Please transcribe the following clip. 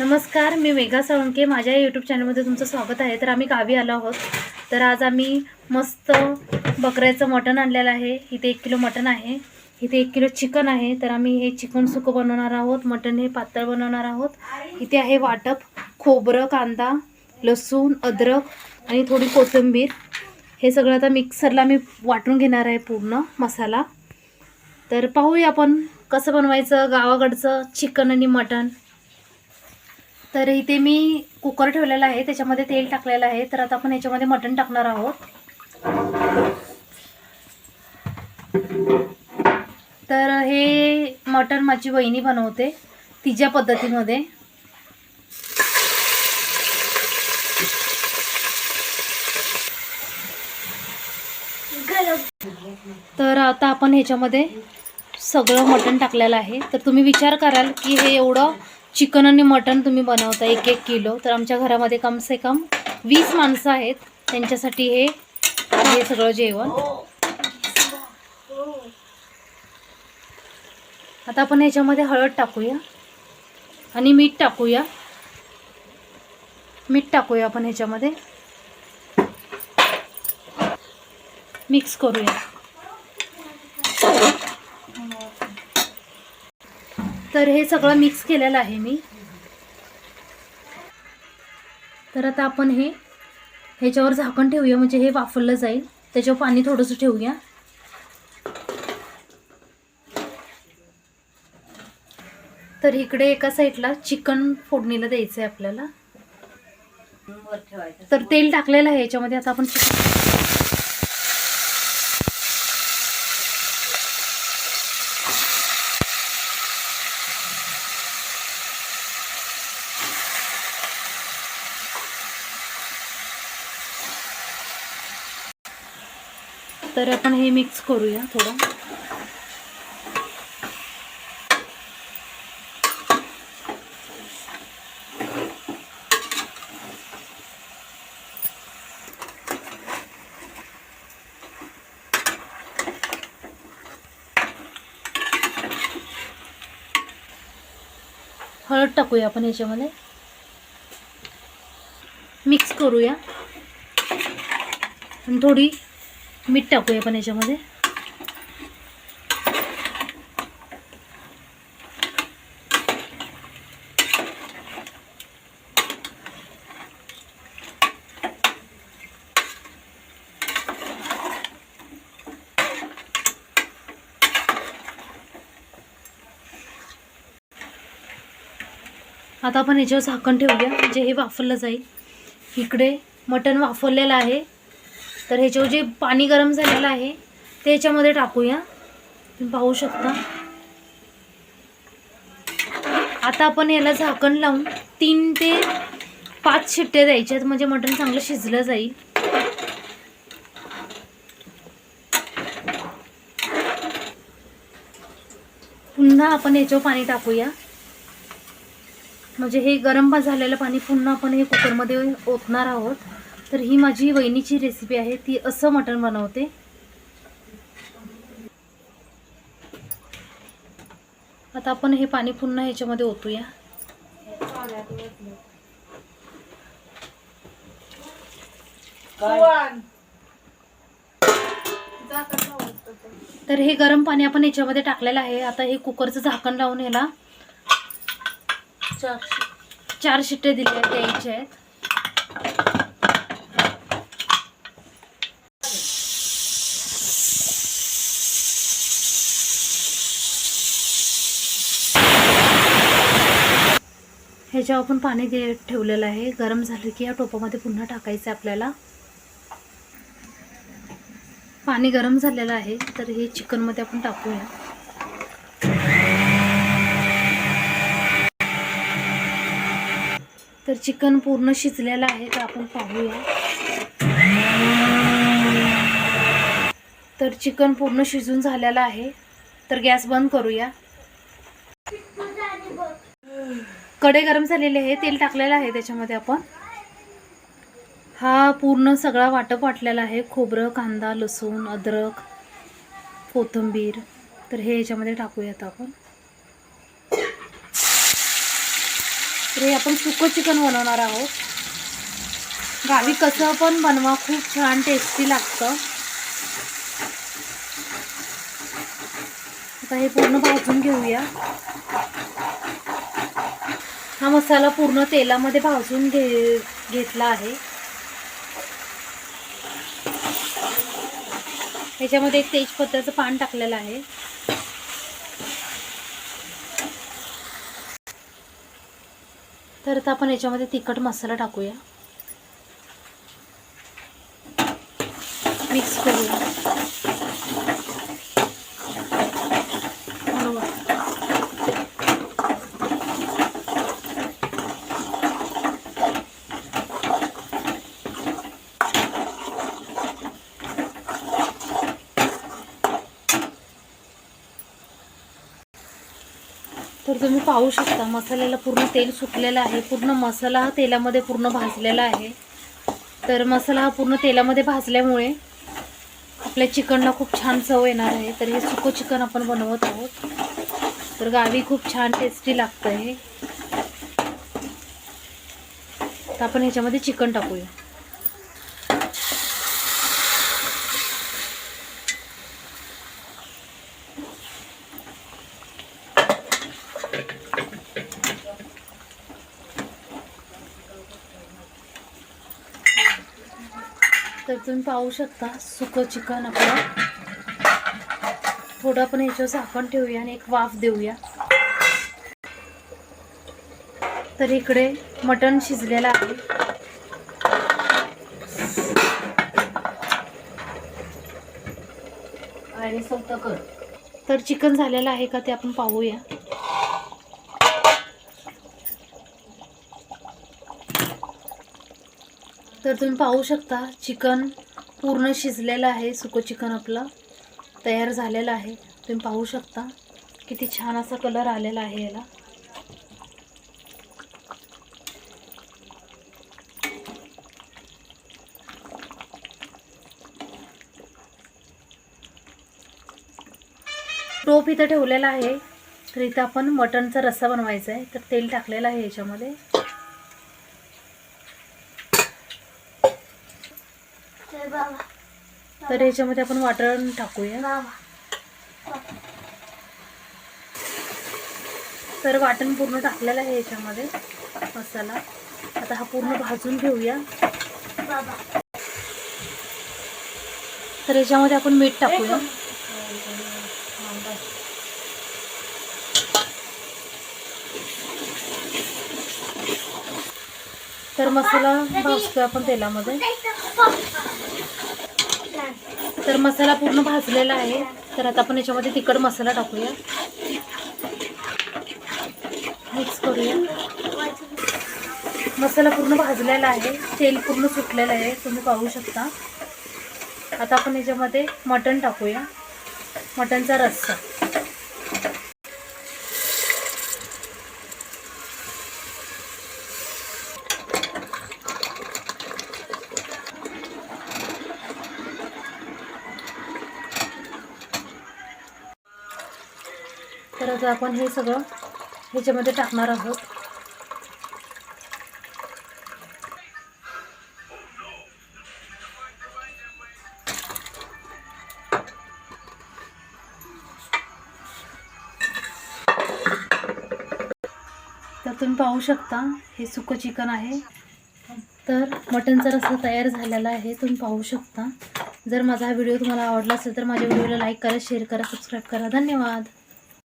नमस्कार मी मेघा साळुंके. माझ्या यूट्यूब चॅनलमध्ये तुमचं स्वागत आहे. तर आम्ही गावी आलो आहोत. तर आज आम्ही मस्त बकऱ्याचं मटण आणलेलं आहे. इथे एक किलो मटण आहे. इथे एक किलो चिकन आहे. तर आम्ही हे चिकन सुकं बनवणार आहोत. मटण हे पातळ बनवणार आहोत. इथे आहे वाटप खोबरं कांदा लसूण अद्रक आणि थोडी कोथिंबीर. हे सगळं आता मिक्सरला मी वाटून घेणार आहे पूर्ण मसाला. तर पाहूया आपण कसं बनवायचं गावाकडचं चिकन आणि मटण. तर इथे मी कुकर ठेवलेला आहे त्याच्यामध्ये तेल टाकलेलं आहे. तर आता आपण याच्यामध्ये मटण टाकणार आहोत. तर हे मटण माझी वहिनी बनवते तिच्या पद्धतीमध्ये. तर आता आपण ह्याच्यामध्ये सगळं मटण टाकलेलं आहे. तर तुम्ही विचार कराल की हे एवढं चिकन आणि मटण तुम्ही बनवता एक एक किलो. तर आमच्या घरामध्ये कम से कम वीस माणसं आहेत. त्यांच्यासाठी हे हे सगळं जेवण. आता आपण ह्याच्यामध्ये हळद टाकूया आणि मीठ टाकूया. मीठ टाकूया आपण ह्याच्यामध्ये मिक्स करूया. तर हे सगळं मिक्स केलेलं आहे मी. तर आता आपण हे ह्याच्यावर झाकण ठेवूया म्हणजे हे वाफरलं जाईल. त्याच्यावर पाणी थोडंसं ठेवूया. तर इकडे एका साईडला चिकन फोडणीला द्यायचं आहे आपल्याला. तर तेल टाकलेलं आहे याच्यामध्ये आता आपण चिकन तर आपण हे मिक्स करूया थोडं. हळद टाकूया आपण याच्यामध्ये. मिक्स करूया. आणि थोडी मीठ टाकूया आपण याच्यामध्ये. आता आपण याच्यावर झाकण ठेवूया म्हणजे हे वाफरलं जाईल. इकडे मटण वाफरलेलं आहे. तर ह्याच्यावर जे पाणी गरम झालेलं आहे ते ह्याच्यामध्ये टाकूया. तुम्ही पाहू शकता. आता आपण याला झाकण लावून तीन ते पाच शिट्टे द्यायच्यात म्हणजे मटण चांगलं शिजलं जाईल. पुन्हा आपण याच्यावर पाणी टाकूया. म्हणजे हे गरम झालेलं पाणी पुन्हा आपण हे कुकरमध्ये ओतणार आहोत. तर ही माझी वहिनीची रेसिपी आहे. ती असं मटण बनवते. आता आपण हे पाणी पुन्हा ह्याच्यामध्ये ओतूया. तर हे गरम पाणी आपण ह्याच्यामध्ये टाकलेलं आहे. आता हे कुकरचं झाकण लावून ह्याला चार शिट्टे दिले द्यायचे आहेत. ह्याच्यावर आपण पाणी दे ठेवलेलं आहे. गरम झालं की या टोपामध्ये पुन्हा टाकायचं आहे आपल्याला. पाणी गरम झालेलं आहे तर हे चिकनमध्ये आपण टाकूया. तर चिकन पूर्ण शिजलेलं आहे तर आपण पाहूया. तर चिकन पूर्ण शिजून झालेलं आहे तर गॅस बंद करूया. कडे गरम झालेले आहे तेल टाकलेलं आहे त्याच्यामध्ये आपण. हा पूर्ण सगळा वाटप वाटलेला आहे खोबरं कांदा लसूण अद्रक कोथिंबीर. तर हे याच्यामध्ये टाकूयात आपण. तर हे आपण सुकं चिकन बनवणार आहोत. गावी कसं पण बनवा खूप छान टेस्टी लागतं. आता हे पूर्ण भाजून घेऊया. हा मसाला पूर्ण तेलामध्ये भाजून घे घेतला आहे. याच्यामध्ये एक तेजपत्त्याचं पान टाकलेलं आहे. तर आता आपण याच्यामध्ये तिखट मसाला टाकूया. मिक्स करूया बरोबर तर तुम्ही पाहू शकता मसाल्याला पूर्ण तेल सुकलेलं आहे. पूर्ण मसाला हा तेलामध्ये पूर्ण भाजलेला आहे. तर मसाला हा पूर्ण तेलामध्ये भाजल्यामुळे आपल्या चिकनला खूप छान चव येणार आहे. तर हे सुकं चिकन आपण बनवत आहोत. तर गावी खूप छान टेस्टी लागतं हे तर आपण ह्याच्यामध्ये चिकन टाकूया तर तुम्ही पाहू शकता सुकं चिकन आपलं. थोडं आपण याच्यावर झाकण ठेवूया आणि एक वाफ देऊया. तर इकडे मटण शिजलेलं आहे. आणि स्वतः कर. तर चिकन झालेलं आहे का ते आपण पाहूया. तर तुम्ही पाहू शकता चिकन पूर्ण शिजलेलं आहे सुकं चिकन आपलं तयार झालेलं आहे. तुम्ही पाहू शकता किती छान असा कलर आलेला आहे याला. टोप इथं ठेवलेला आहे. तर इथं आपण मटणचा रस्सा बनवायचा आहे. तर तेल टाकलेलं आहे याच्यामध्ये. तर याच्यामध्ये आपण वाटण टाकूया. तर वाटण पूर्ण टाकलेलं आहे याच्यामध्ये मसाला. आता हा पूर्ण भाजून घेऊया. तर याच्यामध्ये आपण मीठ टाकूया. तर मसाला भाजतोय आपण तेलामध्ये. तर मसाला पूर्ण भाजलेला आहे. तर आता आपण याच्यामध्ये तिखट मसाला टाकूया. मिक्स करूया. मसाला पूर्ण भाजलेला आहे. तेल पूर्ण सुटलेलं आहे. तुम्ही पाहू शकता. आता आपण याच्यामध्ये मटण टाकूया. मटणचा रस्सा. तर आता आपण हे सगळं ह्याच्यामध्ये टाकणार आहोत. तर तुम्ही पाहू शकता हे सुकं चिकन आहे. तर मटनचा रस्सा तयार झालेला आहे तुम्ही पाहू शकता. जर माझा हा व्हिडिओ तुम्हाला आवडला असेल तर माझ्या व्हिडिओला लाईक करा शेअर करा सबस्क्राईब करा. धन्यवाद.